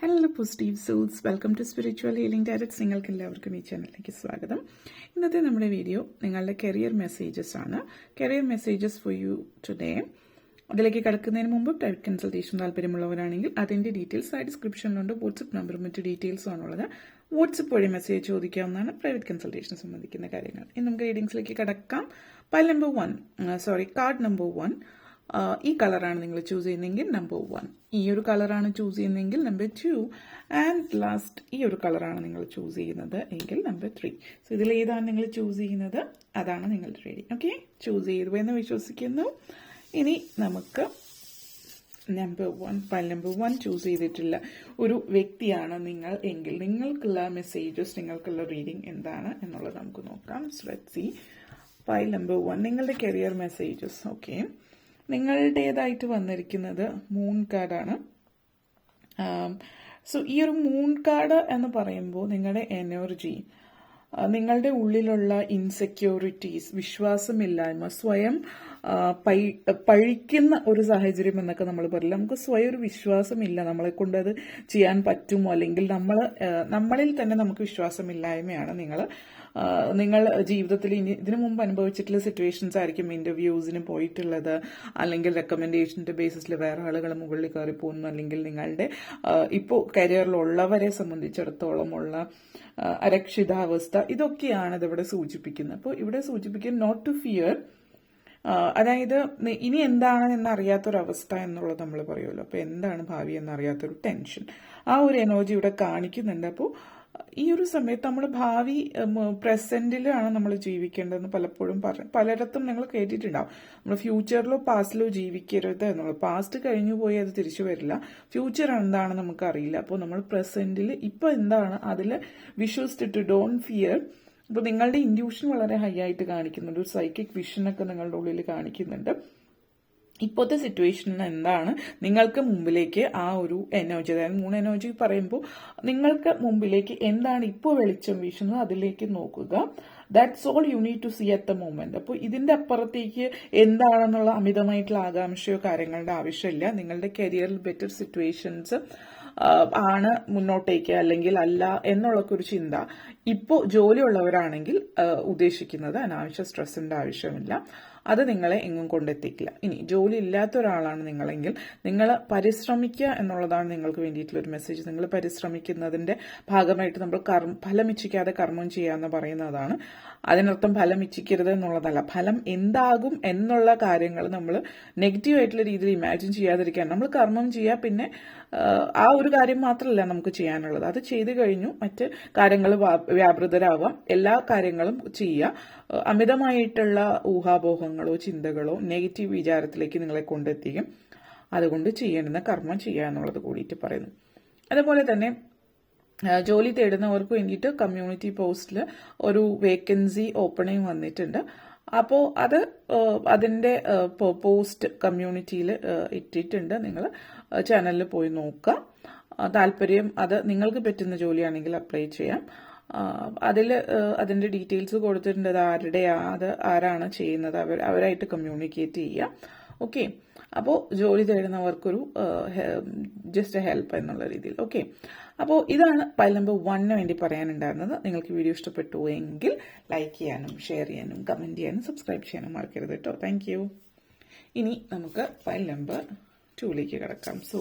Hello positive souls welcome to spiritual healing directs നിങ്ങൾക്ക് എല്ലാവർക്കും ഈ ചാനലിലേക്ക് സ്വാഗതം. ഇന്നത്തെ നമ്മുടെ വീഡിയോ നിങ്ങളുടെ കരിയർ മെസ്സേജസ് ആണ്. Career messages for you today അതിലേക്ക് കിടക്കുന്നതിന് മുമ്പ് പ്രൈവറ്റ് കൺസൾട്ടേഷൻ താല്പര്യമുള്ളവരാണെങ്കിൽ അതിന്റെ ഡീറ്റെയിൽസ് ആ ഡിസ്ക്രിപ്ഷനിലുണ്ട് വാട്സപ്പ് നമ്പറും മറ്റു ഡീറ്റെയിൽസും ആണുള്ളത്. വാട്സപ്പ് വഴി മെസ്സേജ് ചോദിക്കാവുന്നതാണ് പ്രൈവറ്റ് കൺസൾട്ടേഷൻ സംബന്ധിക്കുന്ന കാര്യങ്ങൾ. ഇനി നമുക്ക് റീഡിങ്സിലേക്ക് കിടക്കാം. Pile number one sorry card number one ഈ കളറാണ് നിങ്ങൾ ചൂസ് ചെയ്യുന്നതെങ്കിൽ നമ്പർ വൺ ഈ ഒരു കളറാണ് ചൂസ് ചെയ്യുന്നതെങ്കിൽ നമ്പർ ടു ആൻഡ് ലാസ്റ്റ് ഈ ഒരു കളറാണ് നിങ്ങൾ ചൂസ് ചെയ്യുന്നത് എങ്കിൽ നമ്പർ ത്രീ സോ ഇതിൽ ഏതാണ് നിങ്ങൾ ചൂസ് ചെയ്യുന്നത്? അതാണ് നിങ്ങളുടെ റീഡിങ് ഓക്കെ ചൂസ് ചെയ്തു എന്ന് വിശ്വസിക്കുന്നു. ഇനി നമുക്ക് നമ്പർ വൺ പല നമ്പർ വൺ ചൂസ് ചെയ്തിട്ടുള്ള ഒരു വ്യക്തിയാണ് നിങ്ങൾ എങ്കിൽ നിങ്ങൾക്കുള്ള മെസ്സേജസ് നിങ്ങൾക്കുള്ള റീഡിംഗ് എന്താണ് എന്നുള്ളത് നമുക്ക് നോക്കാം. സി പൈൽ നമ്പർ വൺ നിങ്ങളുടെ കരിയർ മെസ്സേജസ് ഓക്കെ നിങ്ങളുടേതായിട്ട് വന്നിരിക്കുന്നത് മൂൺ കാർഡാണ് സോ ഈ ഒരു മൂൺ കാർഡ് എന്ന് പറയുമ്പോൾ നിങ്ങളുടെ എനർജി നിങ്ങളുടെ ഉള്ളിലുള്ള ഇൻസെക്യൂരിറ്റീസ് വിശ്വാസമില്ലായ്മ സ്വയം പഴിക്കുന്ന ഒരു സാഹചര്യം എന്നൊക്കെ നമ്മൾ പറയില്ല. നമുക്ക് സ്വയം ഒരു വിശ്വാസമില്ല നമ്മളെ കൊണ്ട് അത് ചെയ്യാൻ പറ്റുമോ? അല്ലെങ്കിൽ നമ്മൾ നമ്മളിൽ തന്നെ നമുക്ക് വിശ്വാസമില്ലായ്മയാണ് നിങ്ങൾ. നിങ്ങൾ ജീവിതത്തിൽ ഇനി ഇതിനു മുമ്പ് അനുഭവിച്ചിട്ടുള്ള സിറ്റുവേഷൻസ് ആയിരിക്കും ഇന്റർവ്യൂസിന് പോയിട്ടുള്ളത്. അല്ലെങ്കിൽ റെക്കമെൻഡേഷന്റെ ബേസിസിൽ വേറെ ആളുകൾ മുകളിൽ കയറി പോകുന്നു. അല്ലെങ്കിൽ നിങ്ങളുടെ ഇപ്പോൾ കരിയറിലുള്ളവരെ സംബന്ധിച്ചിടത്തോളമുള്ള അരക്ഷിതാവസ്ഥ. ഇതൊക്കെയാണ് ഇതിവിടെ സൂചിപ്പിക്കുന്നത്. അപ്പോൾ ഇവിടെ സൂചിപ്പിക്കുന്നത് നോട്ട് ടു ഫിയർ അതായത് ഇനി എന്താണ് എന്നറിയാത്തൊരവസ്ഥ എന്നുള്ളത് നമ്മൾ പറയുമല്ലോ. അപ്പോൾ എന്താണ് ഭാവി എന്നറിയാത്തൊരു ടെൻഷൻ. ആ ഒരു എനർജി ഇവിടെ കാണിക്കുന്നുണ്ട്. അപ്പോൾ ഈ ഒരു സമയത്ത് നമ്മൾ ഭാവി പ്രസന്റിലാണ് നമ്മൾ ജീവിക്കേണ്ടതെന്ന് പലപ്പോഴും പറഞ്ഞു പലയിടത്തും നിങ്ങൾ കേട്ടിട്ടുണ്ടാവും. നമ്മൾ ഫ്യൂച്ചറിലോ പാസ്റ്റിലോ ജീവിക്കരുത് എന്നുള്ളത്. പാസ്റ്റ് കഴിഞ്ഞു പോയി അത് തിരിച്ചു വരില്ല. ഫ്യൂച്ചർ എന്താണ് നമുക്ക് അറിയില്ല. അപ്പോൾ നമ്മൾ പ്രസന്റിൽ ഇപ്പോൾ എന്താണ് അതിൽ വിശ്വസിച്ചിട്ട് ഡോണ്ട് ഫിയർ അപ്പോൾ നിങ്ങളുടെ ഇൻഡ്യൂഷൻ വളരെ ഹൈ ആയിട്ട് കാണിക്കുന്നുണ്ട്. ഒരു സൈക്കിക് വിഷനൊക്കെ നിങ്ങളുടെ ഉള്ളിൽ കാണിക്കുന്നുണ്ട്. ഇപ്പോഴത്തെ സിറ്റുവേഷനിൽ എന്താണ്? നിങ്ങൾക്ക് മുമ്പിലേക്ക് ആ ഒരു എനർജി അതായത് മൂന്ന് എനർജി പറയുമ്പോൾ നിങ്ങൾക്ക് മുമ്പിലേക്ക് എന്താണ് ഇപ്പോൾ വെളിച്ചം വീശുന്നത് അതിലേക്ക് നോക്കുക. That's all you need to see at the moment അപ്പോൾ ഇതിന്റെ അപ്പുറത്തേക്ക് എന്താണെന്നുള്ള അമിതമായിട്ടുള്ള ആകാംക്ഷയോ കാര്യങ്ങളുടെ ആവശ്യമില്ല. നിങ്ങളുടെ കരിയറിൽ ബെറ്റർ സിറ്റുവേഷൻസ് ആണ് മുന്നോട്ടേക്ക് അല്ലെങ്കിൽ അല്ല എന്നുള്ളൊക്കെ ഒരു ചിന്ത. ഇപ്പോൾ ജോലിയുള്ളവരാണെങ്കിൽ ഉദ്ദേശിക്കുന്നത് അനാവശ്യ സ്ട്രെസ്സിന്റെ ആവശ്യമില്ല. അത് നിങ്ങളെ എങ്ങും കൊണ്ടെത്തിക്കില്ല. ഇനി ജോലി ഇല്ലാത്ത ഒരാളാണ് നിങ്ങളെങ്കിൽ നിങ്ങൾ പരിശ്രമിക്കുക എന്നുള്ളതാണ് നിങ്ങൾക്ക് വേണ്ടിയിട്ടുള്ള ഒരു മെസ്സേജ് നിങ്ങൾ പരിശ്രമിക്കുന്നതിന്റെ ഭാഗമായിട്ട് നമ്മൾ കർമ്മ ഫലമിച്ഛിക്കാതെ കർമ്മം ചെയ്യാന്ന് പറയുന്നതാണ് അതിനർത്ഥം ഫലം ഇച്ഛിക്കരുത് എന്നുള്ളതല്ല. ഫലം എന്താകും എന്നുള്ള കാര്യങ്ങൾ നമ്മൾ നെഗറ്റീവ് ആയിട്ടുള്ള രീതിയിൽ ഇമാജിൻ ചെയ്യാതിരിക്കാൻ നമ്മൾ കർമ്മം ചെയ്യുക പിന്നെ ആ ഒരു കാര്യം മാത്രമല്ല നമുക്ക് ചെയ്യാനുള്ളത്. അത് ചെയ്തു കഴിഞ്ഞു മറ്റ് കാര്യങ്ങൾ വ്യാപൃതരാവാം. എല്ലാ കാര്യങ്ങളും ചെയ്യുക അമിതമായിട്ടുള്ള ഊഹാപോഹങ്ങളോ ചിന്തകളോ നെഗറ്റീവ് വിചാരത്തിലേക്ക് നിങ്ങളെ കൊണ്ടെത്തിക്കും. അതുകൊണ്ട് ചെയ്യേണ്ടുന്ന കർമ്മം ചെയ്യുക എന്നുള്ളത് കൂടിയിട്ട് പറയുന്നു. അതുപോലെ തന്നെ ജോലി തേടുന്നവർക്ക് വേണ്ടിയിട്ട് കമ്മ്യൂണിറ്റി പോസ്റ്റിൽ ഒരു വേക്കൻസി ഓപ്പണിംഗ് വന്നിട്ടുണ്ട്. അപ്പോൾ അത് അതിന്റെ പോസ്റ്റ് കമ്മ്യൂണിറ്റിയിൽ ഇട്ടിട്ടുണ്ട്. നിങ്ങൾ ചാനലിൽ പോയി നോക്കുക. താല്പര്യം അത് നിങ്ങൾക്ക് പറ്റുന്ന ജോലിയാണെങ്കിൽ അപ്ലൈ ചെയ്യാം. അതിൽ അതിന്റെ ഡീറ്റെയിൽസ് കൊടുത്തിട്ടുണ്ട്. അത് ആരുടെയാ അത് ആരാണ് ചെയ്യുന്നത്. അവർ അവരായിട്ട് കമ്മ്യൂണിക്കേറ്റ് ചെയ്യുക ഓക്കെ അപ്പോൾ ജോലി തേടുന്നവർക്കൊരു ജസ്റ്റ് ഹെൽപ്പ് എന്നുള്ള രീതിയിൽ. ഓക്കെ അപ്പോൾ ഇതാണ് പൈൽ നമ്പർ വണ്ണിന് വേണ്ടി പറയാനുണ്ടായിരുന്നത്. നിങ്ങൾക്ക് വീഡിയോ ഇഷ്ടപ്പെട്ടു എങ്കിൽ ലൈക്ക് ചെയ്യാനും ഷെയർ ചെയ്യാനും കമന്റ് ചെയ്യാനും സബ്സ്ക്രൈബ് ചെയ്യാനും മറക്കരുത് കേട്ടോ താങ്ക് ഇനി നമുക്ക് പൈൽ നമ്പർ ടൂയിലേക്ക് കിടക്കാം. സോ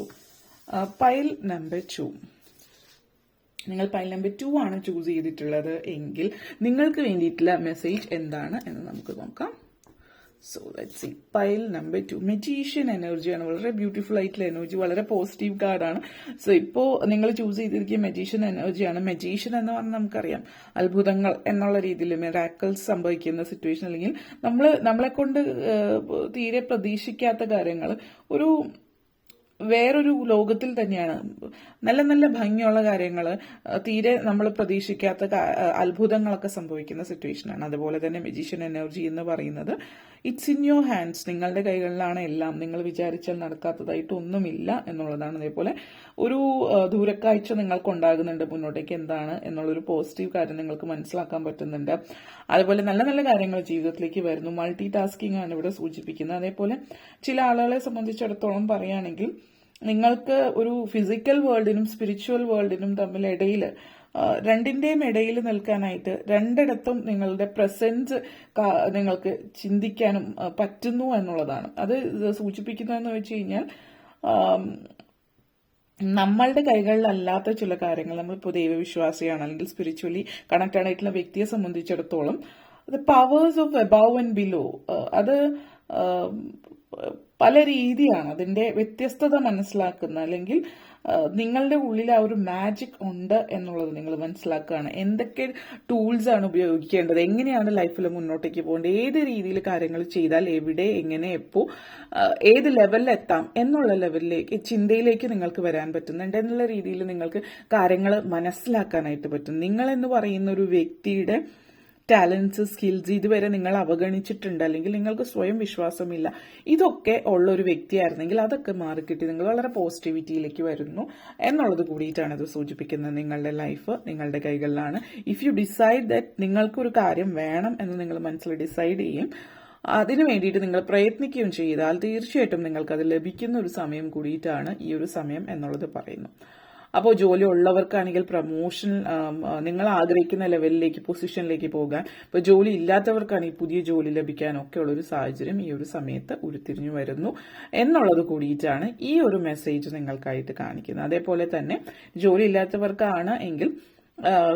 പൈൽ നമ്പർ ടു നിങ്ങൾ പൈൽ നമ്പർ ടു ആണ് ചൂസ് ചെയ്തിട്ടുള്ളത് എങ്കിൽ നിങ്ങൾക്ക് വേണ്ടിയിട്ടുള്ള മെസ്സേജ് എന്താണ് എന്ന് നമുക്ക് നോക്കാം. So let see pile number two magician എനർജിയാണ് വളരെ ബ്യൂട്ടിഫുൾ ആയിട്ടുള്ള എനർജി വളരെ പോസിറ്റീവ് കാർഡാണ് സോ ഇപ്പോൾ നിങ്ങൾ ചൂസ് ചെയ്തിരിക്കുന്ന മെജീഷ്യൻ എനർജിയാണ് മെജീഷ്യൻ എന്ന് പറഞ്ഞാൽ നമുക്കറിയാം. അത്ഭുതങ്ങൾ എന്നുള്ള രീതിയിൽ മിറാക്കിൾസ് സംഭവിക്കുന്ന സിറ്റുവേഷൻ അല്ലെങ്കിൽ നമ്മൾ നമ്മളെ കൊണ്ട് തീരെ പ്രതീക്ഷിക്കാത്ത കാര്യങ്ങൾ. ഒരു വേറൊരു ലോകത്തിൽ തന്നെയാണ്. നല്ല നല്ല ഭംഗിയുള്ള കാര്യങ്ങൾ തീരെ നമ്മൾ പ്രതീക്ഷിക്കാത്ത അത്ഭുതങ്ങളൊക്കെ സംഭവിക്കുന്ന സിറ്റുവേഷനാണ് അതുപോലെ തന്നെ മെജീഷ്യൻ എനർജി എന്ന് പറയുന്നത്. ഇറ്റ്സ് ഇൻ യുവർ ഹാൻഡ്സ് നിങ്ങളുടെ കൈകളിലാണ് എല്ലാം. നിങ്ങൾ വിചാരിച്ചാൽ നടക്കാത്തതായിട്ട് ഒന്നുമില്ല എന്നുള്ളതാണ് അതേപോലെ. ഒരു ദൂരക്കാഴ്ച നിങ്ങൾക്ക് ഉണ്ടാകുന്നുണ്ട് മുന്നോട്ടേക്ക് എന്താണ് എന്നുള്ളൊരു പോസിറ്റീവ് കാര്യം നിങ്ങൾക്ക് മനസ്സിലാക്കാൻ പറ്റുന്നുണ്ട്. അതുപോലെ നല്ല നല്ല കാര്യങ്ങൾ ജീവിതത്തിലേക്ക് വരുന്നു. മൾട്ടി ടാസ്കിംഗ് ആണ് ഇവിടെ സൂചിപ്പിക്കുന്നത്. അതേപോലെ ചില ആളുകളെ സംബന്ധിച്ചിടത്തോളം പറയുകയാണെങ്കിൽ നിങ്ങൾക്ക് ഒരു ഫിസിക്കൽ വേൾഡിനും സ്പിരിച്വൽ വേൾഡിനും തമ്മിൽ ഇടയിൽ രണ്ടിന്റെയും ഇടയിൽ നിൽക്കാനായിട്ട് രണ്ടിടത്തും നിങ്ങളുടെ പ്രസൻസ് നിങ്ങൾക്ക് ചിന്തിക്കാനും പറ്റുന്നു എന്നുള്ളതാണ്. അത് സൂചിപ്പിക്കുന്നതെന്ന് വെച്ച് കഴിഞ്ഞാൽ നമ്മളുടെ കൈകളിലല്ലാത്ത ചില കാര്യങ്ങൾ നമ്മളിപ്പോൾ ദൈവവിശ്വാസിയാണ് അല്ലെങ്കിൽ സ്പിരിച്വലി കണക്ട് ആയിട്ടുള്ള വ്യക്തിയെ സംബന്ധിച്ചിടത്തോളം the powers of above and below അത് പല രീതിയാണ്. അതിന്റെ വ്യത്യസ്തത മനസ്സിലാക്കുന്ന അല്ലെങ്കിൽ നിങ്ങളുടെ ഉള്ളിൽ ആ ഒരു മാജിക് ഉണ്ട് എന്നുള്ളത് നിങ്ങൾ മനസ്സിലാക്കുകയാണ്. എന്തൊക്കെ ടൂൾസ് ആണ് ഉപയോഗിക്കേണ്ടത്? എങ്ങനെയാണ് ലൈഫിൽ മുന്നോട്ടേക്ക് പോകേണ്ടത്? ഏത് രീതിയിൽ കാര്യങ്ങൾ ചെയ്താൽ എവിടെ എങ്ങനെ എപ്പോ ഏത് ലെവലിൽ എത്താം എന്നുള്ള ലെവലിലേക്ക് ചിന്തയിലേക്ക് നിങ്ങൾക്ക് വരാൻ പറ്റുന്നുണ്ട്. എന്നുള്ള രീതിയിൽ നിങ്ങൾക്ക് കാര്യങ്ങൾ മനസ്സിലാക്കാനായിട്ട് പറ്റും. നിങ്ങൾ എന്ന് പറയുന്ന ഒരു വ്യക്തിയുടെ ടാലൻസ് സ്കിൽസ് ഇതുവരെ നിങ്ങൾ അവഗണിച്ചിട്ടുണ്ട്. അല്ലെങ്കിൽ നിങ്ങൾക്ക് സ്വയം വിശ്വാസമില്ല. ഇതൊക്കെ ഉള്ള ഒരു വ്യക്തിയായിരുന്നെങ്കിൽ അതൊക്കെ മാറിക്കിട്ടി. നിങ്ങൾ വളരെ പോസിറ്റിവിറ്റിയിലേക്ക് വരുന്നു. എന്നുള്ളത് കൂടിയിട്ടാണ് ഇത് സൂചിപ്പിക്കുന്നത് നിങ്ങളുടെ ലൈഫ് നിങ്ങളുടെ കൈകളിലാണ്. ഇഫ് യു ഡിസൈഡ് ദറ്റ് നിങ്ങൾക്കൊരു കാര്യം വേണം എന്ന് നിങ്ങൾ മനസ്സിൽ ഡിസൈഡ് ചെയ്യും അതിനു വേണ്ടിയിട്ട് നിങ്ങൾ പ്രയത്നിക്കുകയും ചെയ്താൽ തീർച്ചയായിട്ടും നിങ്ങൾക്ക് അത് ലഭിക്കുന്ന ഒരു സമയം കൂടിയിട്ടാണ് ഈ ഒരു സമയം എന്നുള്ളത് പറയുന്നു. അപ്പോൾ ജോലി ഉള്ളവർക്കാണെങ്കിൽ പ്രമോഷൻ നിങ്ങൾ ആഗ്രഹിക്കുന്ന ലെവലിലേക്ക് പൊസിഷനിലേക്ക് പോകാൻ. ഇപ്പോൾ ജോലി ഇല്ലാത്തവർക്കാണെങ്കിൽ പുതിയ ജോലി ലഭിക്കാനൊക്കെ ഉള്ളൊരു സാഹചര്യം ഈ ഒരു സമയത്ത് ഉരുത്തിരിഞ്ഞു വരുന്നു. എന്നുള്ളത് കൂടിയിട്ടാണ് ഈ ഒരു മെസ്സേജ് നിങ്ങൾക്കായിട്ട് കാണിക്കുന്നത്. അതേപോലെ തന്നെ ജോലി ഇല്ലാത്തവർക്കാണ് എങ്കിൽ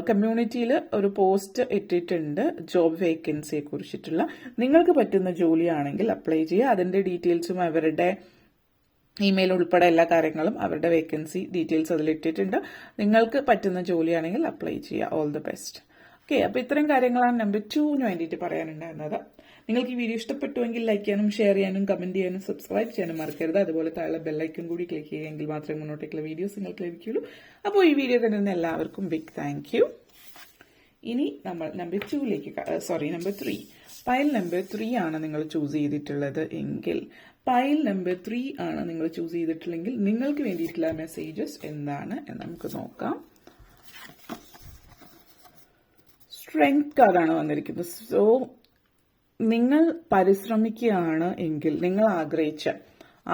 കമ്മ്യൂണിറ്റിയിൽ ഒരു പോസ്റ്റ് ഇട്ടിട്ടുണ്ട് ജോബ് വേക്കൻസിയെ കുറിച്ചിട്ടുള്ള. നിങ്ങൾക്ക് പറ്റുന്ന ജോലിയാണെങ്കിൽ അപ്ലൈ ചെയ്യുക. അതിന്റെ ഡീറ്റെയിൽസും അവരുടെ ഇമെയിൽ ഉൾപ്പെടെ എല്ലാ കാര്യങ്ങളും അവരുടെ വേക്കൻസി ഡീറ്റെയിൽസ് അതിൽ ഇട്ടിട്ടുണ്ട് നിങ്ങൾക്ക് പറ്റുന്ന ജോലിയാണെങ്കിൽ അപ്ലൈ ചെയ്യുക ഓൾ ദി ബെസ്റ്റ് ഓക്കെ അപ്പോൾ ഇത്രയും കാര്യങ്ങളാണ് നമ്പർ ടുവിന് വേണ്ടിയിട്ട് പറയാനുണ്ടായിരുന്നത്. നിങ്ങൾക്ക് ഈ വീഡിയോ ഇഷ്ടപ്പെട്ടുവെങ്കിൽ ലൈക്ക് ചെയ്യാനും ഷെയർ ചെയ്യാനും കമന്റ് ചെയ്യാനും സബ്സ്ക്രൈബ് ചെയ്യാനും മറക്കരുത്. അതുപോലെ താഴെ ബെല്ലൈക്കൺ കൂടി ക്ലിക്ക് ചെയ്യുമെങ്കിൽ മാത്രമേ മുന്നോട്ടേക്കുള്ള വീഡിയോസ് നിങ്ങൾക്ക് ലഭിക്കുകയുള്ളൂ. അപ്പോൾ ഈ വീഡിയോ കണ്ടിരുന്ന എല്ലാവർക്കും ബിഗ് താങ്ക് യു ഇനി നമ്മൾ number ടുവിലേക്ക് sorry number three file number three ആണ് നിങ്ങൾ ചൂസ് ചെയ്തിട്ടുള്ളത് എങ്കിൽ പൈൽ നമ്പർ ത്രീ ആണ് നിങ്ങൾ ചൂസ് ചെയ്തിട്ടില്ലെങ്കിൽ നിങ്ങൾക്ക് വേണ്ടിയിട്ടുള്ള മെസ്സേജസ് എന്താണ് എന്ന് നമുക്ക് നോക്കാം. സ്ട്രെങ്ത് കാർഡാണ് വന്നിരിക്കുന്നത്. സോ നിങ്ങൾ പരിശ്രമിക്കുകയാണ് എങ്കിൽ നിങ്ങൾ ആഗ്രഹിച്ച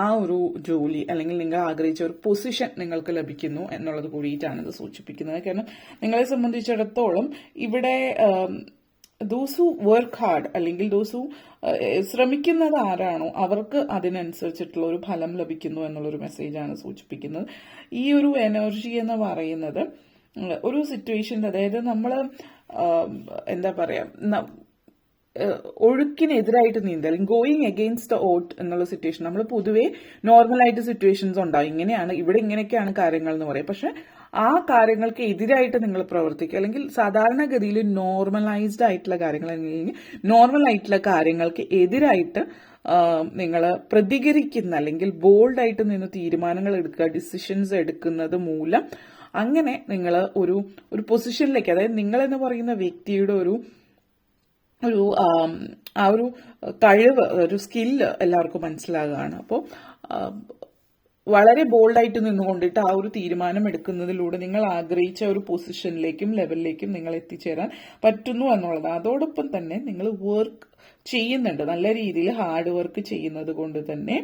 ആ ഒരു ജോലി അല്ലെങ്കിൽ നിങ്ങൾ ആഗ്രഹിച്ച ഒരു പൊസിഷൻ നിങ്ങൾക്ക് ലഭിക്കുന്നു എന്നുള്ളത് കൂടിയിട്ടാണ് ഇത് സൂചിപ്പിക്കുന്നത്. കാരണം നിങ്ങളെ സംബന്ധിച്ചിടത്തോളം ഇവിടെ ദോസ് ഹു വർക്ക് ഹാർഡ് അല്ലെങ്കിൽ ദോസ് ഹു ശ്രമിക്കുന്നത് ആരാണോ അവർക്ക് അതിനനുസരിച്ചിട്ടുള്ള ഒരു ഫലം ലഭിക്കുന്നു എന്നുള്ളൊരു മെസ്സേജാണ് സൂചിപ്പിക്കുന്നത്. ഈ ഒരു എനർജി എന്ന് പറയുന്നത് ഒരു സിറ്റുവേഷൻ അതായത് നമ്മൾ എന്താ പറയുക ഒഴുക്കിനെതിരായിട്ട് നീന്തൽ ഗോയിങ് അഗെയിൻസ്റ്റ് ദ ഓട്ട് എന്നുള്ള സിറ്റുവേഷൻ നമ്മൾ പൊതുവേ നോർമലായിട്ട് സിറ്റുവേഷൻസ് ഉണ്ടാവും. ഇങ്ങനെയാണ് ഇവിടെ ഇങ്ങനെയൊക്കെയാണ് കാര്യങ്ങൾ എന്ന് പറയും പക്ഷെ ആ കാര്യങ്ങൾക്ക് എതിരായിട്ട് നിങ്ങൾ പ്രവർത്തിക്കുക. അല്ലെങ്കിൽ സാധാരണഗതിയിൽ നോർമലൈസ്ഡ് ആയിട്ടുള്ള കാര്യങ്ങൾ അല്ലെങ്കിൽ നോർമൽ ആയിട്ടുള്ള കാര്യങ്ങൾക്ക് എതിരായിട്ട് നിങ്ങൾ പ്രതികരിക്കുന്ന അല്ലെങ്കിൽ ബോൾഡ് ആയിട്ട് നിന്ന് തീരുമാനങ്ങൾ എടുക്കുക ഡിസിഷൻസ് എടുക്കുന്നത് മൂലം അങ്ങനെ നിങ്ങൾ ഒരു ഒരു പൊസിഷനിലേക്ക് അതായത് നിങ്ങൾ എന്ന് പറയുന്ന വ്യക്തിയുടെ ഒരു ഒരു ആ ഒരു കഴിവ് ഒരു സ്കില്ല് എല്ലാവർക്കും മനസ്സിലാകുകയാണ്. അപ്പോൾ വളരെ ബോൾഡായിട്ട് നിന്നുകൊണ്ടിട്ട് ആ ഒരു തീരുമാനം എടുക്കുന്നതിലൂടെ നിങ്ങൾ ആഗ്രഹിച്ച ഒരു പൊസിഷനിലേക്കും ലെവലിലേക്കും നിങ്ങൾ എത്തിച്ചേരാൻ പറ്റുന്നു എന്നുള്ളത്. അതോടൊപ്പം തന്നെ നിങ്ങൾ വർക്ക് ചെയ്യുന്നുണ്ട്. നല്ല രീതിയിൽ ഹാർഡ് വർക്ക് ചെയ്യുന്നത് കൊണ്ട് തന്നെ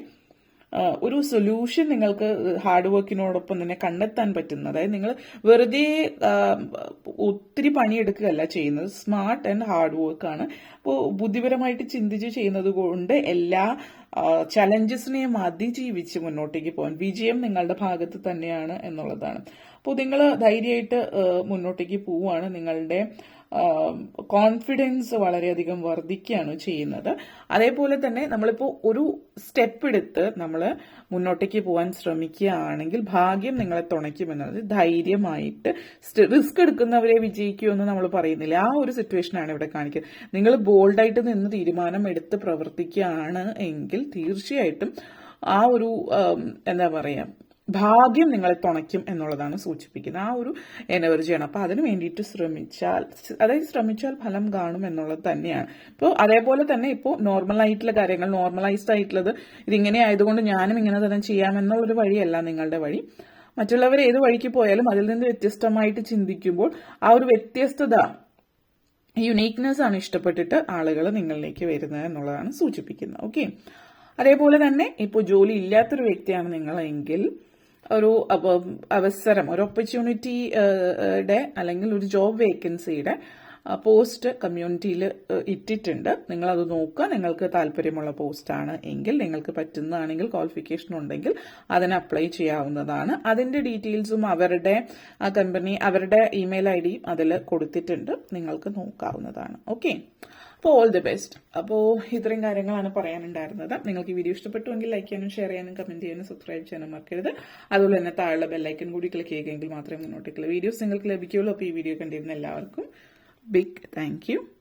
ഒരു സൊല്യൂഷൻ നിങ്ങൾക്ക് ഹാർഡ് വർക്കിനോടൊപ്പം തന്നെ കണ്ടെത്താൻ പറ്റുന്ന. അതായത് നിങ്ങൾ വെറുതെ ഒത്തിരി പണിയെടുക്കുകയല്ല ചെയ്യുന്നത്. സ്മാർട്ട് ആൻഡ് ഹാർഡ് വർക്കാണ് അപ്പോൾ ബുദ്ധിപരമായിട്ട് ചിന്തിച്ച് ചെയ്യുന്നത് കൊണ്ട് എല്ലാ ചലഞ്ചസിനെയും അതിജീവിച്ച് മുന്നോട്ടേക്ക് പോകാൻ. വിജയം നിങ്ങളുടെ ഭാഗത്ത് തന്നെയാണ് എന്നുള്ളതാണ്. അപ്പോൾ നിങ്ങൾ ധൈര്യമായിട്ട് മുന്നോട്ടേക്ക് പോവുകയാണ്. നിങ്ങളുടെ കോൺഫിഡൻസ് വളരെയധികം വർദ്ധിക്കുകയാണ് ചെയ്യുന്നത്. അതേപോലെ തന്നെ നമ്മളിപ്പോൾ ഒരു സ്റ്റെപ്പ് എടുത്ത് നമ്മൾ മുന്നോട്ടേക്ക് പോകാൻ ശ്രമിക്കുകയാണെങ്കിൽ ഭാഗ്യം നിങ്ങളെ തുണയ്ക്കുമെന്നത് ധൈര്യമായിട്ട് റിസ്ക് എടുക്കുന്നവരെ വിജയിക്കുമെന്ന് നമ്മൾ പറയുന്നില്ല? ആ ഒരു സിറ്റുവേഷനാണ് ഇവിടെ കാണിക്കുന്നത്. നിങ്ങൾ ബോൾഡായിട്ട് നിന്ന് തീരുമാനം എടുത്ത് പ്രവർത്തിക്കുകയാണ് എങ്കിൽ തീർച്ചയായിട്ടും ആ ഒരു എന്താ പറയാ ഭാഗ്യം നിങ്ങളെ തുണയ്ക്കും എന്നുള്ളതാണ് സൂചിപ്പിക്കുന്നത്. ആ ഒരു എനർജിയാണ്. അപ്പൊ അതിന് വേണ്ടിയിട്ട് ശ്രമിച്ചാൽ അതായത് ശ്രമിച്ചാൽ ഫലം കാണും എന്നുള്ളത് തന്നെയാണ്. ഇപ്പോൾ അതേപോലെ തന്നെ ഇപ്പോൾ നോർമൽ ആയിട്ടുള്ള കാര്യങ്ങൾ നോർമലൈസ്ഡ് ആയിട്ടുള്ളത് ഇതിങ്ങനെ ആയതുകൊണ്ട് ഞാനും ഇങ്ങനെ തന്നെ ചെയ്യാമെന്നുള്ളൊരു വഴിയല്ല നിങ്ങളുടെ വഴി. മറ്റുള്ളവർ ഏത് വഴിക്ക് പോയാലും അതിൽ നിന്ന് വ്യത്യസ്തമായിട്ട് ചിന്തിക്കുമ്പോൾ ആ ഒരു വ്യത്യസ്തത യുണീക്നെസ് ആണ് ഇഷ്ടപ്പെട്ടിട്ട് ആളുകൾ നിങ്ങളിലേക്ക് വരുന്നത് എന്നുള്ളതാണ് സൂചിപ്പിക്കുന്നത്. ഓക്കെ അതേപോലെ തന്നെ ഇപ്പോൾ ജോലി ഇല്ലാത്തൊരു വ്യക്തിയാണ് നിങ്ങളെങ്കിൽ ഒരു അവ- അവസരം ഒരു ഓപ്പർച്യൂണിറ്റിയുടെ അല്ലെങ്കിൽ ഒരു ജോബ് വേക്കൻസിയുടെ പോസ്റ്റ് കമ്മ്യൂണിറ്റിയിൽ ഇട്ടിട്ടുണ്ട്. നിങ്ങളത് നോക്കുക. നിങ്ങൾക്ക് താല്പര്യമുള്ള പോസ്റ്റാണ് എങ്കിൽ നിങ്ങൾക്ക് പറ്റുന്നതാണെങ്കിൽ ക്വാളിഫിക്കേഷൻ ഉണ്ടെങ്കിൽ അതിന് അപ്ലൈ ചെയ്യാവുന്നതാണ്. അതിന്റെ ഡീറ്റെയിൽസും അവരുടെ ആ കമ്പനി അവരുടെ ഇമെയിൽ ഐ ഡിയും അതിൽ കൊടുത്തിട്ടുണ്ട്. നിങ്ങൾക്ക് നോക്കാവുന്നതാണ്. ഓക്കെ അപ്പോൾ ഓൾ ദി ബെസ്റ്റ് അപ്പോൾ ഇത്രയും കാര്യങ്ങളാണ് പറയാനുണ്ടായിരുന്നത്. നിങ്ങൾക്ക് ഈ വീഡിയോ ഇഷ്ടപ്പെട്ടുവെങ്കിൽ ലൈക്ക് ചെയ്യാനും ഷെയർ ചെയ്യാനും കമന്റ് ചെയ്യാനും സബ്സ്ക്രൈബ് ചെയ്യാനും മറക്കരുത്. അതുപോലെ തന്നെ താഴെ ബെല്ലൈക്കൻ കൂടി ക്ലിക്ക് ചെയ്യുമെങ്കിൽ മാത്രമേ മുന്നോട്ടേക്കുള്ള വീഡിയോസ് നിങ്ങൾക്ക് ലഭിക്കുകയുള്ളൂ. അപ്പോൾ ഈ വീഡിയോ കണ്ടിരുന്ന എല്ലാവർക്കും ബിഗ് താങ്ക്